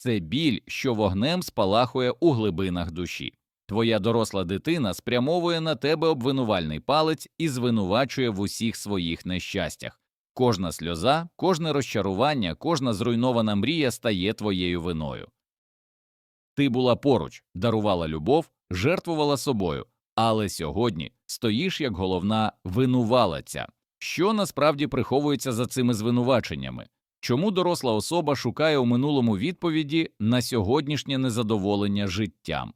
це біль, що вогнем спалахує у глибинах душі. Твоя доросла дитина спрямовує на тебе обвинувальний палець і звинувачує в усіх своїх нещастях. Кожна сльоза, кожне розчарування, кожна зруйнована мрія стає твоєю виною. Ти була поруч, дарувала любов, жертвувала собою, але сьогодні стоїш як головна винувалиця. Що насправді приховується за цими звинуваченнями? Чому доросла особа шукає у минулому відповіді на сьогоднішнє незадоволення життям?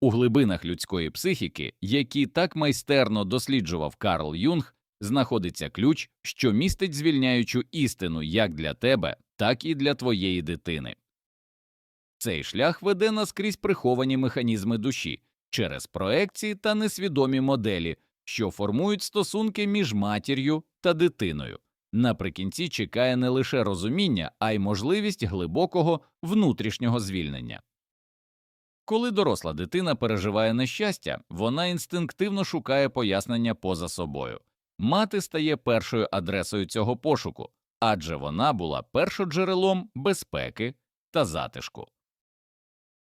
У глибинах людської психіки, які так майстерно досліджував Карл Юнг, знаходиться ключ, що містить звільняючу істину як для тебе, так і для твоєї дитини. Цей шлях веде нас крізь приховані механізми душі через проекції та несвідомі моделі, що формують стосунки між матір'ю та дитиною. Наприкінці чекає не лише розуміння, а й можливість глибокого внутрішнього звільнення. Коли доросла дитина переживає нещастя, вона інстинктивно шукає пояснення поза собою. Мати стає першою адресою цього пошуку, адже вона була першоджерелом безпеки та затишку.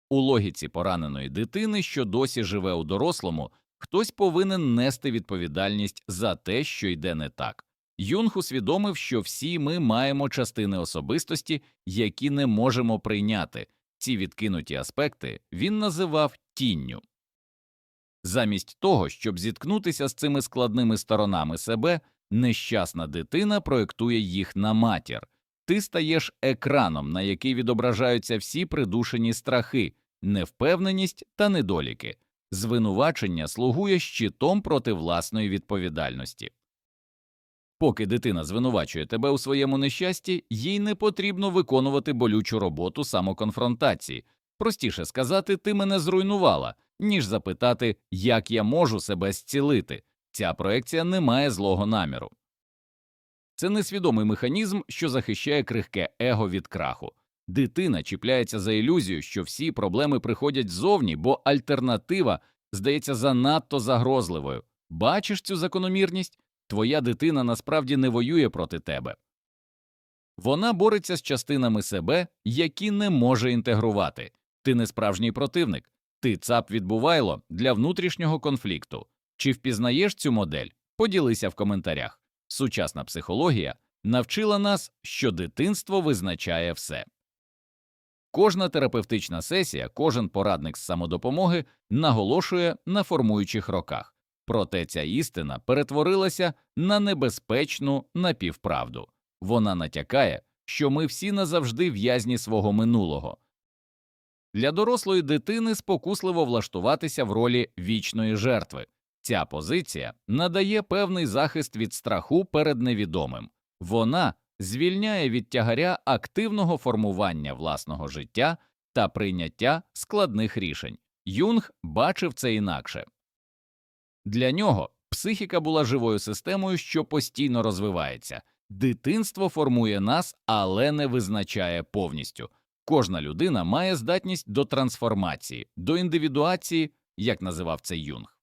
У логіці пораненої дитини, що досі живе у дорослому, хтось повинен нести відповідальність за те, що йде не так. Юнг усвідомив, що всі ми маємо частини особистості, які не можемо прийняти. Ці відкинуті аспекти він називав тінню. Замість того, щоб зіткнутися з цими складними сторонами себе, нещасна дитина проєктує їх на матір. Ти стаєш екраном, на який відображаються всі придушені страхи, невпевненість та недоліки. Звинувачення слугує щитом проти власної відповідальності. Поки дитина звинувачує тебе у своєму нещасті, їй не потрібно виконувати болючу роботу самоконфронтації. Простіше сказати, ти мене зруйнувала, ніж запитати, як я можу себе зцілити. Ця проекція не має злого наміру. Це несвідомий механізм, що захищає крихке его від краху. Дитина чіпляється за ілюзію, що всі проблеми приходять ззовні, бо альтернатива здається занадто загрозливою. Бачиш цю закономірність? Твоя дитина насправді не воює проти тебе. Вона бореться з частинами себе, які не може інтегрувати. Ти не справжній противник, ти цап відбувайло для внутрішнього конфлікту. Чи впізнаєш цю модель? Поділися в коментарях. Сучасна психологія навчила нас, що дитинство визначає все. Кожна терапевтична сесія, кожен порадник з самодопомоги наголошує на формуючих роках. Проте ця істина перетворилася на небезпечну напівправду. Вона натякає, що ми всі назавжди в'язні свого минулого. Для дорослої дитини спокусливо влаштуватися в ролі вічної жертви. Ця позиція надає певний захист від страху перед невідомим. Вона звільняє від тягаря активного формування власного життя та прийняття складних рішень. Юнг бачив це інакше. Для нього психіка була живою системою, що постійно розвивається. Дитинство формує нас, але не визначає повністю. Кожна людина має здатність до трансформації, до індивідуації, як називав це Юнг.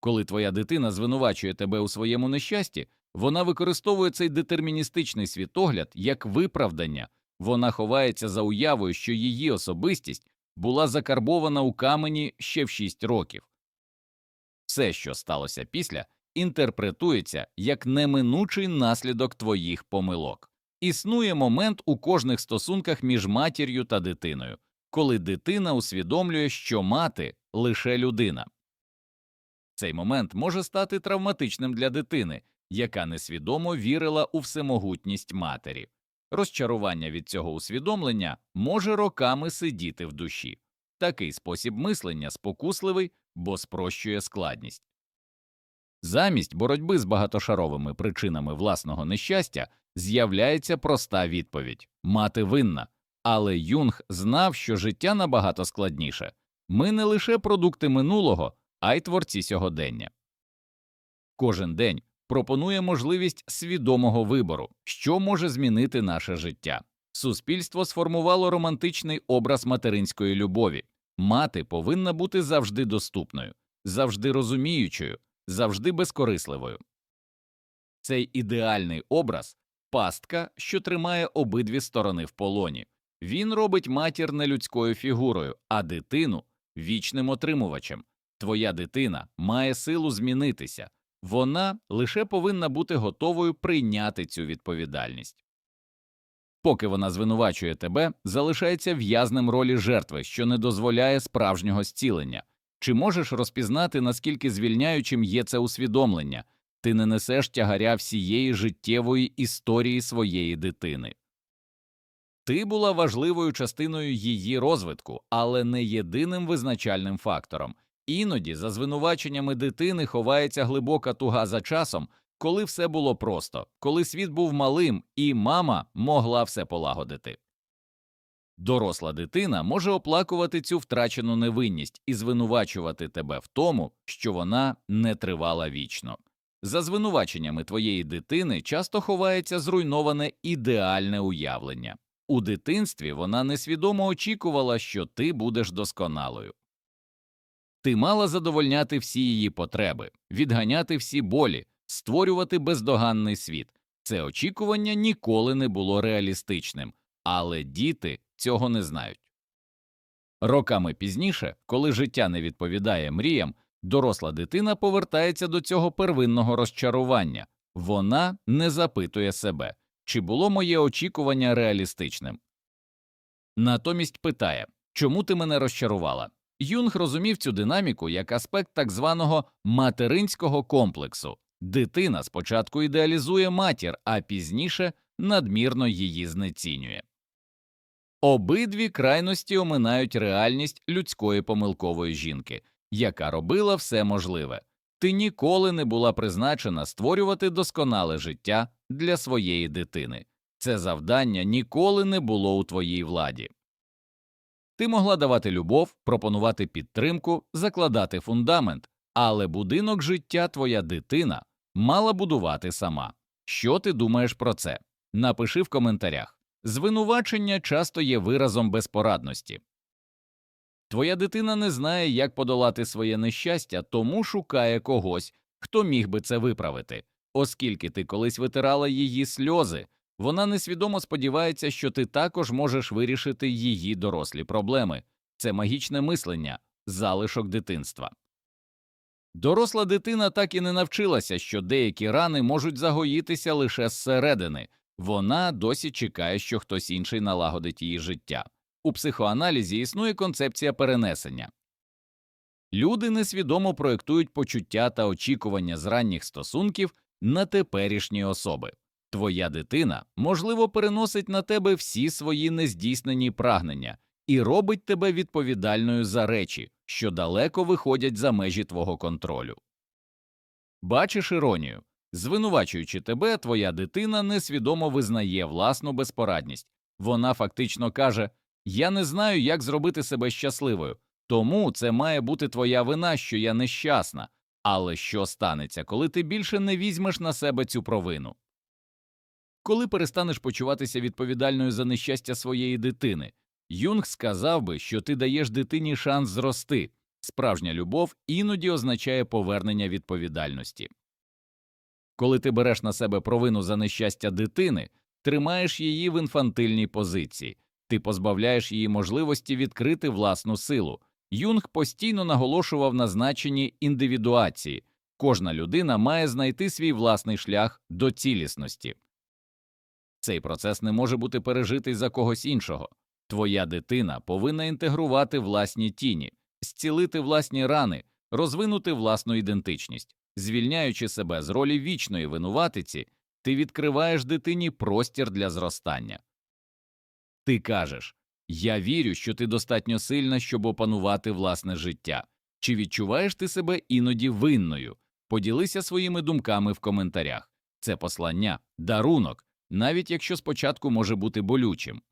Коли твоя дитина звинувачує тебе у своєму нещасті, вона використовує цей детерміністичний світогляд як виправдання, вона ховається за уявою, що її особистість була закарбована у камені ще в 6 років. Все, що сталося після, інтерпретується як неминучий наслідок твоїх помилок. Існує момент у кожних стосунках між матір'ю та дитиною, коли дитина усвідомлює, що мати лише людина. Цей момент може стати травматичним для дитини, яка несвідомо вірила у всемогутність матері. Розчарування від цього усвідомлення може роками сидіти в душі. Такий спосіб мислення спокусливий, бо спрощує складність. Замість боротьби з багатошаровими причинами власного нещастя з'являється проста відповідь мати винна, але Юнг знав, що життя набагато складніше ми не лише продукти минулого, а й творці сьогодення. Кожен день пропонує можливість свідомого вибору, що може змінити наше життя. Суспільство сформувало романтичний образ материнської любові. Мати повинна бути завжди доступною, завжди розуміючою, завжди безкорисливою. Цей ідеальний образ пастка, що тримає обидві сторони в полоні. Він робить матір не людською фігурою, а дитину вічним отримувачем. Твоя дитина має силу змінитися, вона лише повинна бути готовою прийняти цю відповідальність. Поки вона звинувачує тебе, залишається в'язнем ролі жертви, що не дозволяє справжнього зцілення. Чи можеш розпізнати, наскільки звільняючим є це усвідомлення? Ти не несеш тягаря всієї життєвої історії своєї дитини. Ти була важливою частиною її розвитку, але не єдиним визначальним фактором. Іноді за звинуваченнями дитини ховається глибока туга за часом, коли все було просто, коли світ був малим, і мама могла все полагодити. Доросла дитина може оплакувати цю втрачену невинність і звинувачувати тебе в тому, що вона не тривала вічно. За звинуваченнями твоєї дитини часто ховається зруйноване ідеальне уявлення. У дитинстві вона несвідомо очікувала, що ти будеш досконалою. Ти мала задовольняти всі її потреби, відганяти всі болі, створювати бездоганний світ. Це очікування ніколи не було реалістичним, але діти цього не знають. Роками пізніше, коли життя не відповідає мріям, доросла дитина повертається до цього первинного розчарування вона не запитує себе, чи було моє очікування реалістичним. Натомість питає чому ти мене розчарувала? Юнг розумів цю динаміку як аспект так званого материнського комплексу. Дитина спочатку ідеалізує матір, а пізніше надмірно її знецінює. Обидві крайності оминають реальність людської помилкової жінки, яка робила все можливе. Ти ніколи не була призначена створювати досконале життя для своєї дитини. Це завдання ніколи не було у твоїй владі. Ти могла давати любов, пропонувати підтримку, закладати фундамент, але будинок життя твоя дитина мала будувати сама. Що ти думаєш про це? Напиши в коментарях. Звинувачення часто є виразом безпорадності. Твоя дитина не знає, як подолати своє нещастя, тому шукає когось, хто міг би це виправити. Оскільки ти колись витирала її сльози, вона несвідомо сподівається, що ти також можеш вирішити її дорослі проблеми. Це магічне мислення, залишок дитинства. Доросла дитина так і не навчилася, що деякі рани можуть загоїтися лише зсередини, вона досі чекає, що хтось інший налагодить її життя. У психоаналізі існує концепція перенесення. Люди несвідомо проєктують почуття та очікування з ранніх стосунків на теперішні особи. Твоя дитина, можливо, переносить на тебе всі свої нездійснені прагнення і робить тебе відповідальною за речі, що далеко виходять за межі твого контролю. Бачиш іронію. Звинувачуючи тебе, твоя дитина несвідомо визнає власну безпорадність. Вона фактично каже Я не знаю, як зробити себе щасливою, тому це має бути твоя вина, що я нещасна. Але що станеться, коли ти більше не візьмеш на себе цю провину? Коли перестанеш почуватися відповідальною за нещастя своєї дитини, Юнг сказав би, що ти даєш дитині шанс зрости. Справжня любов іноді означає повернення відповідальності. Коли ти береш на себе провину за нещастя дитини, тримаєш її в інфантильній позиції, ти позбавляєш її можливості відкрити власну силу. Юнг постійно наголошував на значенні індивідуації кожна людина має знайти свій власний шлях до цілісності. Цей процес не може бути пережитий за когось іншого. Твоя дитина повинна інтегрувати власні тіні, зцілити власні рани, розвинути власну ідентичність. Звільняючи себе з ролі вічної винуватиці, ти відкриваєш дитині простір для зростання. Ти кажеш Я вірю, що ти достатньо сильна, щоб опанувати власне життя. Чи відчуваєш ти себе іноді винною? Поділися своїми думками в коментарях. Це послання, дарунок, навіть якщо спочатку може бути болючим.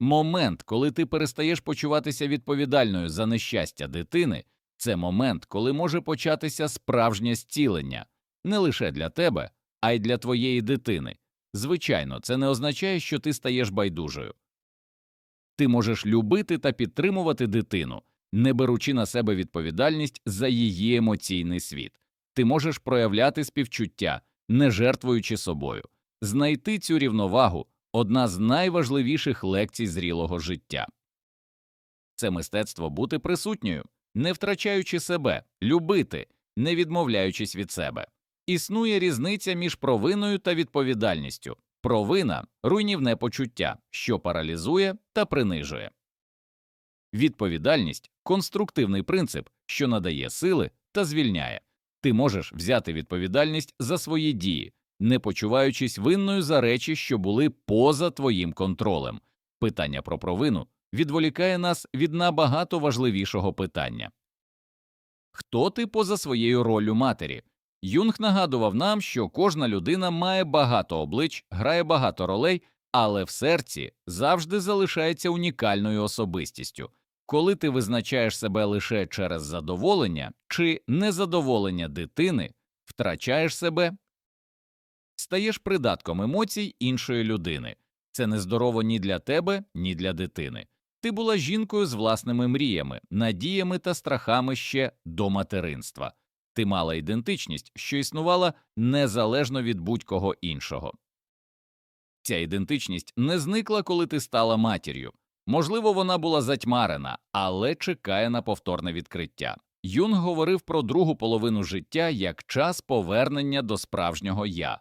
Момент, коли ти перестаєш почуватися відповідальною за нещастя дитини. Це момент, коли може початися справжнє зцілення не лише для тебе, а й для твоєї дитини. Звичайно, це не означає, що ти стаєш байдужою. Ти можеш любити та підтримувати дитину, не беручи на себе відповідальність за її емоційний світ. Ти можеш проявляти співчуття, не жертвуючи собою. Знайти цю рівновагу одна з найважливіших лекцій зрілого життя. Це мистецтво бути присутньою, не втрачаючи себе, любити, не відмовляючись від себе. Існує різниця між провиною та відповідальністю. Провина руйнівне почуття, що паралізує та принижує. Відповідальність конструктивний принцип, що надає сили та звільняє. Ти можеш взяти відповідальність за свої дії, не почуваючись винною за речі, що були поза твоїм контролем. Питання про провину відволікає нас від набагато важливішого питання хто ти поза своєю роллю матері? Юнг нагадував нам, що кожна людина має багато облич, грає багато ролей, але в серці завжди залишається унікальною особистістю. Коли ти визначаєш себе лише через задоволення чи незадоволення дитини, втрачаєш себе, стаєш придатком емоцій іншої людини. Це нездорово ні для тебе, ні для дитини. Ти була жінкою з власними мріями, надіями та страхами ще до материнства. Ти мала ідентичність, що існувала незалежно від будь-кого іншого. Ця ідентичність не зникла, коли ти стала матір'ю. Можливо, вона була затьмарена, але чекає на повторне відкриття. Юнг говорив про другу половину життя як час повернення до справжнього я.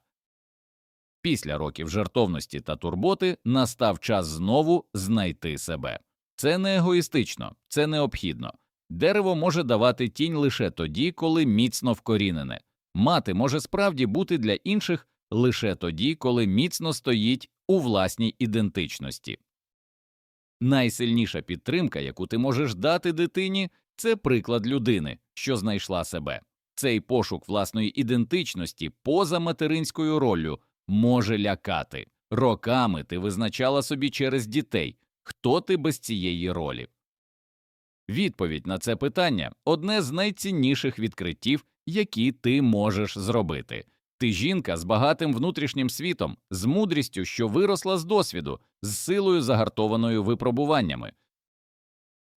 Після років жертовності та турботи настав час знову знайти себе. Це не егоїстично, це необхідно. Дерево може давати тінь лише тоді, коли міцно вкорінене. Мати може справді бути для інших лише тоді, коли міцно стоїть у власній ідентичності. Найсильніша підтримка, яку ти можеш дати дитині, це приклад людини, що знайшла себе. Цей пошук власної ідентичності поза материнською роллю може лякати. Роками ти визначала собі через дітей, хто ти без цієї ролі. Відповідь на це питання одне з найцінніших відкриттів, які ти можеш зробити. Ти жінка з багатим внутрішнім світом, з мудрістю, що виросла з досвіду, з силою загартованою випробуваннями.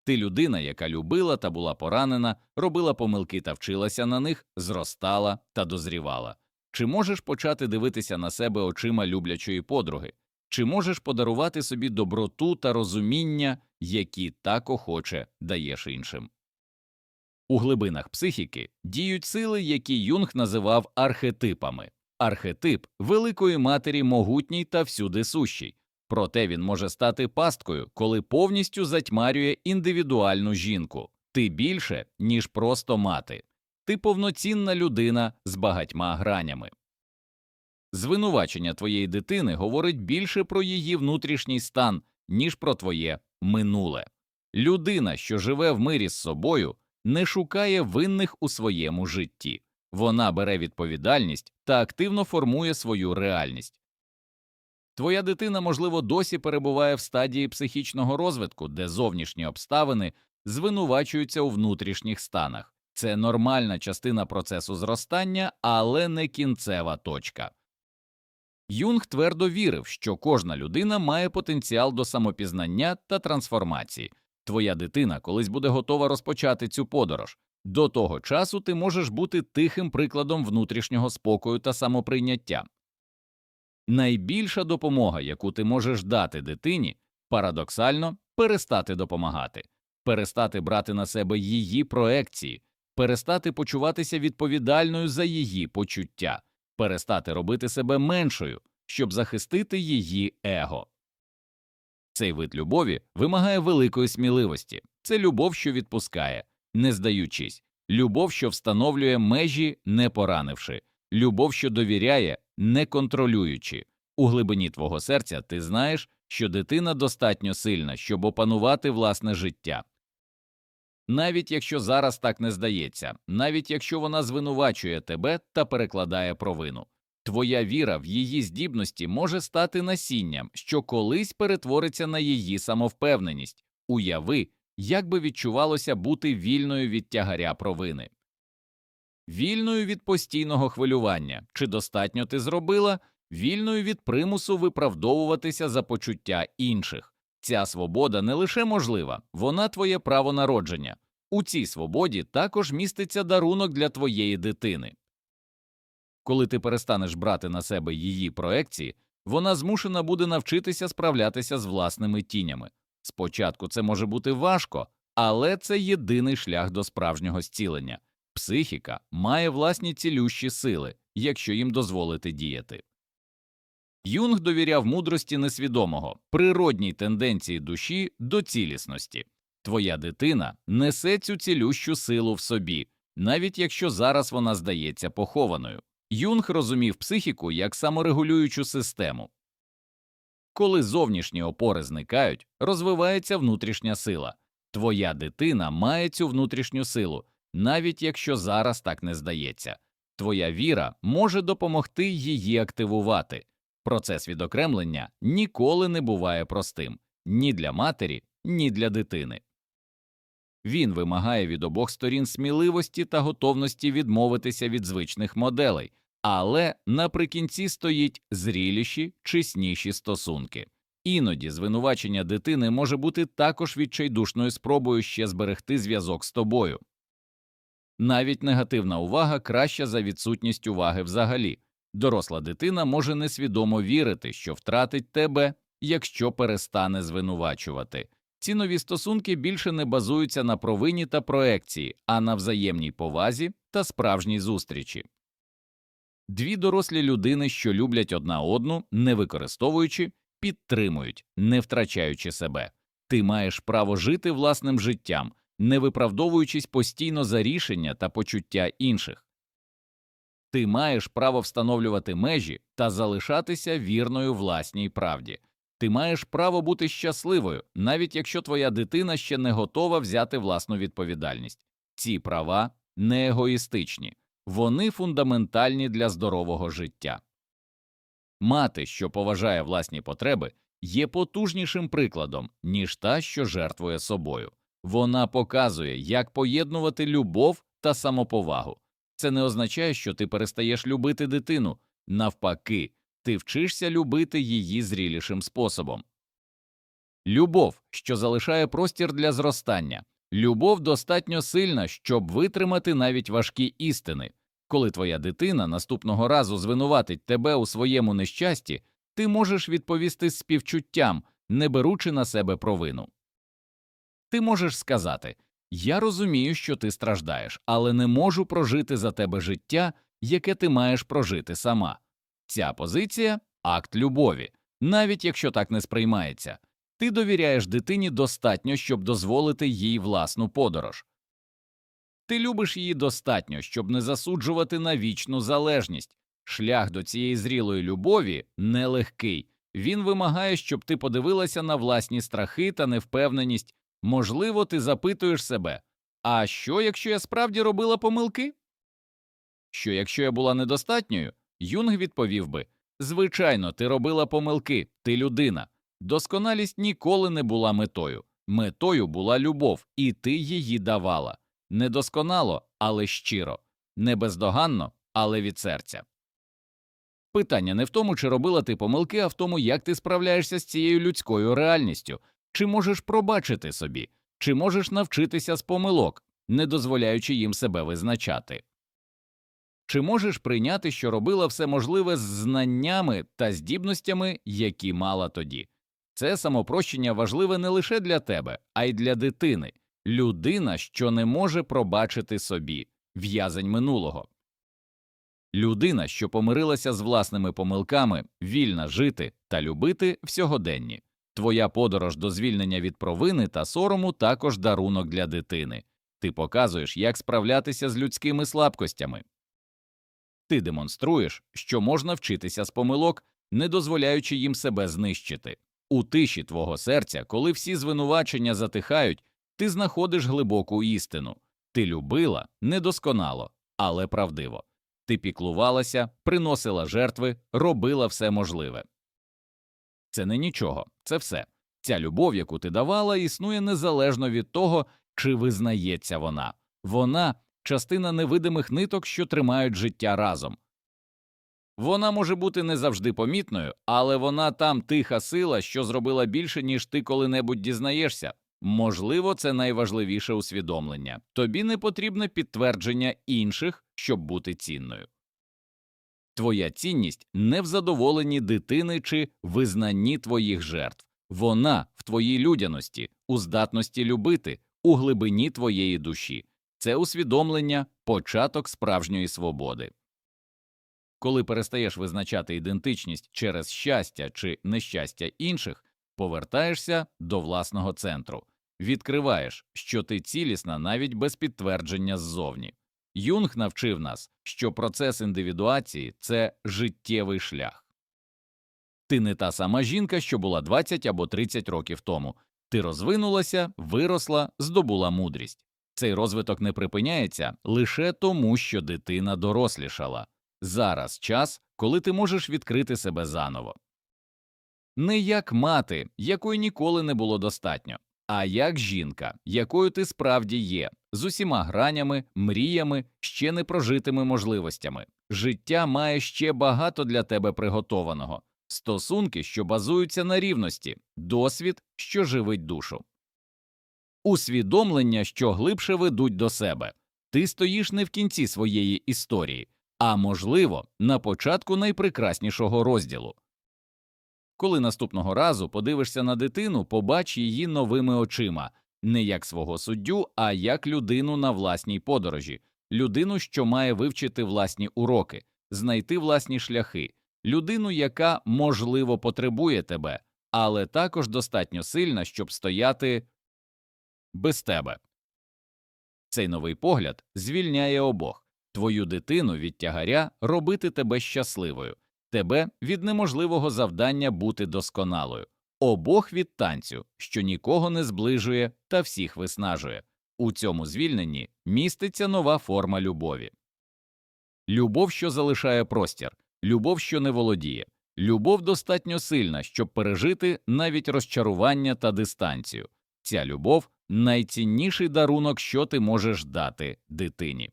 Ти людина, яка любила та була поранена, робила помилки та вчилася на них, зростала та дозрівала. Чи можеш почати дивитися на себе очима люблячої подруги? Чи можеш подарувати собі доброту та розуміння, які так охоче даєш іншим? У глибинах психіки діють сили, які Юнг називав архетипами. Архетип великої матері могутній та всюди сущий, проте він може стати пасткою, коли повністю затьмарює індивідуальну жінку. Ти більше, ніж просто мати. Ти повноцінна людина з багатьма гранями. Звинувачення твоєї дитини говорить більше про її внутрішній стан, ніж про твоє минуле. Людина, що живе в мирі з собою, не шукає винних у своєму житті, вона бере відповідальність та активно формує свою реальність. Твоя дитина, можливо, досі перебуває в стадії психічного розвитку, де зовнішні обставини звинувачуються у внутрішніх станах. Це нормальна частина процесу зростання, але не кінцева точка. Юнг твердо вірив, що кожна людина має потенціал до самопізнання та трансформації. Твоя дитина колись буде готова розпочати цю подорож. До того часу ти можеш бути тихим прикладом внутрішнього спокою та самоприйняття. Найбільша допомога, яку ти можеш дати дитині, парадоксально перестати допомагати, перестати брати на себе її проекції, перестати почуватися відповідальною за її почуття, перестати робити себе меншою, щоб захистити її его. Цей вид любові вимагає великої сміливості це любов, що відпускає, не здаючись, любов, що встановлює межі, не поранивши, любов, що довіряє, не контролюючи. У глибині твого серця ти знаєш, що дитина достатньо сильна, щоб опанувати власне життя. Навіть якщо зараз так не здається, навіть якщо вона звинувачує тебе та перекладає провину. Твоя віра в її здібності може стати насінням, що колись перетвориться на її самовпевненість. Уяви, як би відчувалося бути вільною від тягаря провини. Вільною від постійного хвилювання чи достатньо ти зробила, вільною від примусу виправдовуватися за почуття інших. Ця свобода не лише можлива, вона твоє право народження. У цій свободі також міститься дарунок для твоєї дитини. Коли ти перестанеш брати на себе її проекції, вона змушена буде навчитися справлятися з власними тінями. Спочатку це може бути важко, але це єдиний шлях до справжнього зцілення. Психіка має власні цілющі сили, якщо їм дозволити діяти. Юнг довіряв мудрості несвідомого, природній тенденції душі до цілісності. Твоя дитина несе цю цілющу силу в собі, навіть якщо зараз вона здається похованою. Юнг розумів психіку як саморегулюючу систему. Коли зовнішні опори зникають, розвивається внутрішня сила. Твоя дитина має цю внутрішню силу, навіть якщо зараз так не здається. Твоя віра може допомогти її активувати. Процес відокремлення ніколи не буває простим ні для матері, ні для дитини. Він вимагає від обох сторін сміливості та готовності відмовитися від звичних моделей, але наприкінці стоїть зріліші, чесніші стосунки. Іноді звинувачення дитини може бути також відчайдушною спробою ще зберегти зв'язок з тобою. Навіть негативна увага краща за відсутність уваги взагалі. Доросла дитина може несвідомо вірити, що втратить тебе, якщо перестане звинувачувати. Ці нові стосунки більше не базуються на провині та проекції, а на взаємній повазі та справжній зустрічі. Дві дорослі людини, що люблять одна одну, не використовуючи, підтримують, не втрачаючи себе. Ти маєш право жити власним життям, не виправдовуючись постійно за рішення та почуття інших. Ти маєш право встановлювати межі та залишатися вірною власній правді. Ти маєш право бути щасливою, навіть якщо твоя дитина ще не готова взяти власну відповідальність. Ці права не егоїстичні, вони фундаментальні для здорового життя. Мати, що поважає власні потреби, є потужнішим прикладом, ніж та, що жертвує собою. Вона показує, як поєднувати любов та самоповагу. Це не означає, що ти перестаєш любити дитину, навпаки, ти вчишся любити її зрілішим способом. Любов, що залишає простір для зростання, любов достатньо сильна, щоб витримати навіть важкі істини. Коли твоя дитина наступного разу звинуватить тебе у своєму нещасті, ти можеш відповісти співчуттям, не беручи на себе провину. Ти можеш сказати Я розумію, що ти страждаєш, але не можу прожити за тебе життя, яке ти маєш прожити сама. Ця позиція акт любові, навіть якщо так не сприймається. Ти довіряєш дитині достатньо, щоб дозволити їй власну подорож. Ти любиш її достатньо, щоб не засуджувати на вічну залежність. Шлях до цієї зрілої любові нелегкий. Він вимагає, щоб ти подивилася на власні страхи та невпевненість. Можливо, ти запитуєш себе а що, якщо я справді робила помилки? Що якщо я була недостатньою? Юнг відповів би Звичайно, ти робила помилки, ти людина. Досконалість ніколи не була метою. Метою була любов, і ти її давала. Недосконало, але щиро, не бездоганно, але від серця. Питання не в тому, чи робила ти помилки, а в тому, як ти справляєшся з цією людською реальністю, чи можеш пробачити собі, чи можеш навчитися з помилок, не дозволяючи їм себе визначати. Чи можеш прийняти, що робила все можливе з знаннями та здібностями, які мала тоді? Це самопрощення важливе не лише для тебе, а й для дитини, людина, що не може пробачити собі в'язень минулого. Людина, що помирилася з власними помилками, вільна жити та любити в сьогоденні. Твоя подорож до звільнення від провини та сорому також дарунок для дитини. Ти показуєш, як справлятися з людськими слабкостями. Ти демонструєш, що можна вчитися з помилок, не дозволяючи їм себе знищити. У тиші твого серця, коли всі звинувачення затихають, ти знаходиш глибоку істину. Ти любила недосконало, але правдиво. Ти піклувалася, приносила жертви, робила все можливе. Це не нічого, це все. Ця любов, яку ти давала, існує незалежно від того, чи визнається вона. Вона частина невидимих ниток, що тримають життя разом. Вона може бути не завжди помітною, але вона там тиха сила, що зробила більше, ніж ти коли-небудь дізнаєшся. Можливо, це найважливіше усвідомлення. Тобі не потрібне підтвердження інших, щоб бути цінною. Твоя цінність не в задоволенні дитини чи визнанні твоїх жертв. Вона в твоїй людяності, у здатності любити, у глибині твоєї душі. Це усвідомлення, початок справжньої свободи. Коли перестаєш визначати ідентичність через щастя чи нещастя інших, повертаєшся до власного центру, відкриваєш, що ти цілісна навіть без підтвердження ззовні. Юнг навчив нас, що процес індивідуації це життєвий шлях. Ти не та сама жінка, що була 20 або 30 років тому. Ти розвинулася, виросла, здобула мудрість. Цей розвиток не припиняється лише тому, що дитина дорослішала. Зараз час, коли ти можеш відкрити себе заново. Не як мати, якої ніколи не було достатньо, а як жінка, якою ти справді є, з усіма гранями, мріями, ще непрожитими можливостями. Життя має ще багато для тебе приготованого, стосунки, що базуються на рівності, досвід, що живить душу. Усвідомлення, що глибше ведуть до себе. Ти стоїш не в кінці своєї історії, а можливо, на початку найпрекраснішого розділу. Коли наступного разу подивишся на дитину, побач її новими очима, не як свого суддю, а як людину на власній подорожі, людину, що має вивчити власні уроки, знайти власні шляхи, людину, яка, можливо, потребує тебе, але також достатньо сильна, щоб стояти без тебе. Цей новий погляд звільняє обох. Твою дитину від тягаря робити тебе щасливою, тебе від неможливого завдання бути досконалою, обох від танцю, що нікого не зближує та всіх виснажує. У цьому звільненні міститься нова форма любові. Любов, що залишає простір, любов, що не володіє, любов достатньо сильна, щоб пережити навіть розчарування та дистанцію. Ця любов найцінніший дарунок, що ти можеш дати дитині.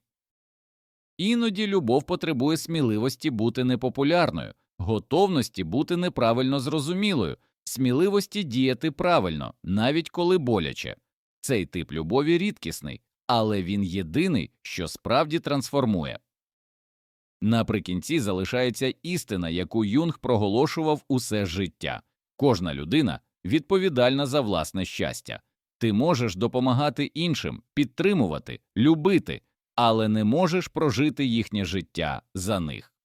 Іноді любов потребує сміливості бути непопулярною, готовності бути неправильно зрозумілою, сміливості діяти правильно, навіть коли боляче. Цей тип любові рідкісний, але він єдиний, що справді трансформує. Наприкінці залишається істина, яку Юнг проголошував усе життя кожна людина відповідальна за власне щастя. Ти можеш допомагати іншим, підтримувати, любити, але не можеш прожити їхнє життя за них.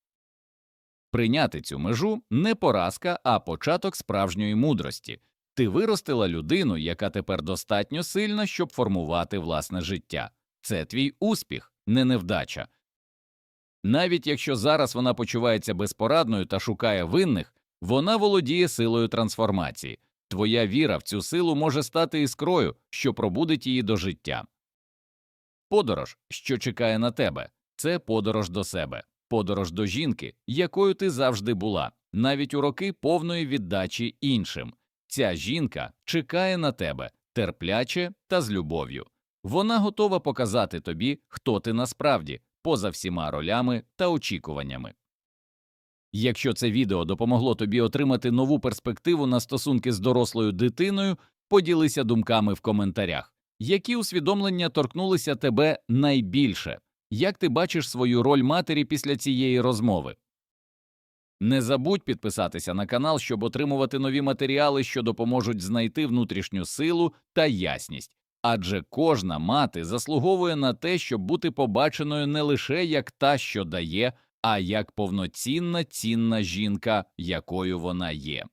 Прийняти цю межу не поразка, а початок справжньої мудрості. Ти виростила людину, яка тепер достатньо сильна, щоб формувати власне життя. Це твій успіх, не невдача. Навіть якщо зараз вона почувається безпорадною та шукає винних, вона володіє силою трансформації. Твоя віра в цю силу може стати іскрою, що пробудить її до життя. Подорож, що чекає на тебе, це подорож до себе, подорож до жінки, якою ти завжди була, навіть у роки повної віддачі іншим. Ця жінка чекає на тебе терпляче та з любов'ю. Вона готова показати тобі, хто ти насправді, поза всіма ролями та очікуваннями. Якщо це відео допомогло тобі отримати нову перспективу на стосунки з дорослою дитиною, поділися думками в коментарях. Які усвідомлення торкнулися тебе найбільше? Як ти бачиш свою роль матері після цієї розмови? Не забудь підписатися на канал, щоб отримувати нові матеріали, що допоможуть знайти внутрішню силу та ясність, адже кожна мати заслуговує на те, щоб бути побаченою не лише як та, що дає, а як повноцінна цінна жінка, якою вона є.